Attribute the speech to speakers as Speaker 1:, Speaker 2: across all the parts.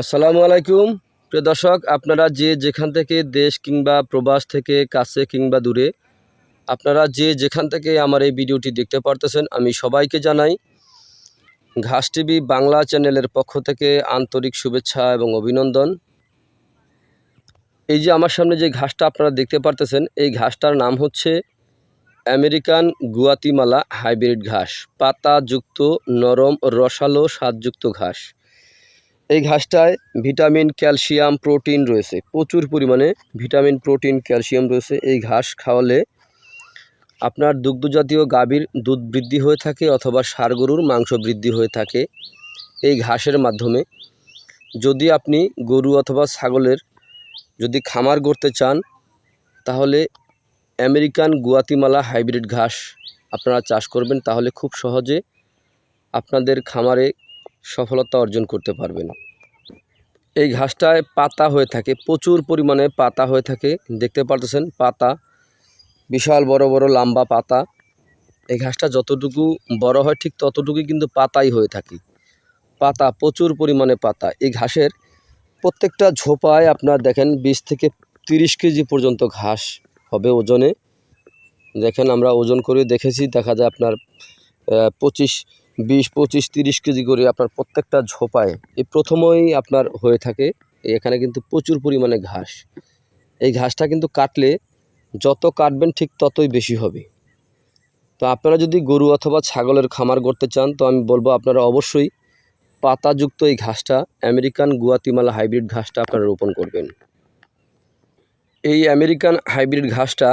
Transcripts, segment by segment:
Speaker 1: আসসালামু আলাইকুম। প্রিয় দর্শক, আপনারা যে যেখান থেকে দেশ কিংবা প্রবাস থেকে কাছে কিংবা দূরে, আপনারা যে যেখান থেকে আমার এই ভিডিওটি দেখতে পারতেছেন, আমি সবাইকে জানাই ঘাস টিভি বাংলা চ্যানেলের পক্ষ থেকে আন্তরিক শুভেচ্ছা এবং অভিনন্দন। এই যে আমার সামনে যে ঘাসটা আপনারা দেখতে পারতেছেন, এই ঘাসটার নাম হচ্ছে আমেরিকান গুয়াতিমালা হাইব্রিড ঘাস, পাতাযুক্ত, নরম, রসালো, স্বাদযুক্ত ঘাস। এই ঘাসটায় ভিটামিন, ক্যালসিয়াম, প্রোটিন রয়েছে। প্রচুর পরিমাণে ভিটামিন, প্রোটিন, ক্যালসিয়াম রয়েছে। এই ঘাস খাওয়ালে আপনার দুগ্ধজাতীয় গাভীর দুধ বৃদ্ধি হয়ে থাকে অথবা ষাঁড় গরুর মাংস বৃদ্ধি হয়ে থাকে এই ঘাসের মাধ্যমে। যদি আপনি গরু অথবা ছাগলের যদি খামার করতে চান, তাহলে আমেরিকান গুয়াতিমালা হাইব্রিড ঘাস আপনারা চাষ করবেন। তাহলে খুব সহজে আপনাদের খামারে সফলতা অর্জন করতে পারবেন। এই ঘাসটায় পাতা হয়ে থাকে, প্রচুর পরিমাণে পাতা হয়ে থাকে। দেখতে পারতেছেন, পাতা, বিশাল বড় বড় লম্বা পাতা। এই ঘাসটা যতটুকু বড় হয়, ঠিক ততটুকুই কিন্তু পাতাই হয়ে থাকে। পাতা, প্রচুর পরিমাণে পাতা। এই ঘাসের প্রত্যেকটা ঝোপায় আপনার দেখেন, বিশ থেকে তিরিশ কেজি পর্যন্ত ঘাস হবে ওজনে। দেখেন, আমরা ওজন করে দেখেছি, দেখা যায় আপনার পঁচিশ বিশ, পঁচিশ, তিরিশ কেজি করে আপনার প্রত্যেকটা ঝোপায় এই প্রথমেই আপনার হয়ে থাকে। এখানে কিন্তু প্রচুর পরিমাণে ঘাস। এই ঘাসটা কিন্তু কাটলে যত কাটবেন ঠিক ততই বেশি হবে। তো আপনারা যদি গরু অথবা ছাগলের খামার করতে চান, তো আমি বলব আপনারা অবশ্যই পাতাযুক্ত এই ঘাসটা, আমেরিকান গুয়াতিমালা হাইব্রিড ঘাসটা আপনারা রোপণ করবেন। এই আমেরিকান হাইব্রিড ঘাসটা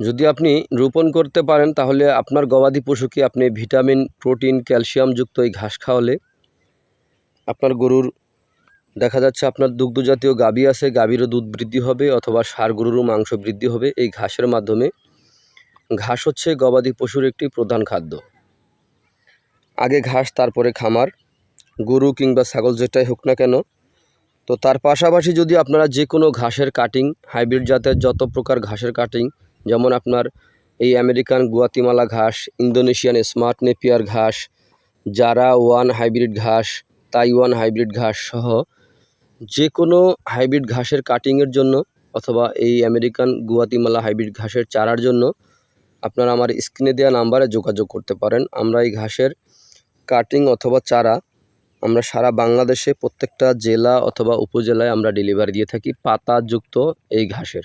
Speaker 1: যদি আপনি রোপণ করতে পারেন, তাহলে আপনার গবাদি পশুকে আপনি ভিটামিন, প্রোটিন ক্যালসিয়ামযুক্ত এই ঘাস খাওয়ালে আপনার গরুর, দেখা যাচ্ছে আপনার দুগ্ধজাতীয় গাভী আছে গাভীরও দুধ বৃদ্ধি হবে অথবা সার গরুরও মাংস বৃদ্ধি হবে। এই ঘাসের মাধ্যমে ঘাস হচ্ছে গবাদি পশুর একটি প্রধান খাদ্য। আগে ঘাস, তারপরে খামার, গরু কিংবা ছাগল যেটাই হোক না কেন। তো তার পাশাপাশি যদি আপনারা যে কোনো ঘাসের কাটিং হাইব্রিড জাতের যত প্রকার ঘাসের কাটিং যেমন আপনার এই আমেরিকান গুয়াতিমালা ঘাস, ইন্দোনেশিয়ান স্মার্ট নেপিয়ার ঘাস, জারা ওয়ান হাইব্রিড ঘাস তাইওয়ান হাইব্রিড ঘাস সহ যে কোনো হাইব্রিড ঘাসের কাটিংয়ের জন্য অথবা এই আমেরিকান গুয়াতিমালা হাইব্রিড ঘাসের চারার জন্য আপনারা আমার স্ক্রিনে দেওয়া নাম্বারে যোগাযোগ করতে পারেন। আমরা এই ঘাসের কাটিং অথবা চারা আমরা সারা বাংলাদেশে প্রত্যেকটা জেলা অথবা উপজেলায় আমরা ডেলিভারি দিয়ে থাকি। পাতাযুক্ত এই ঘাসের।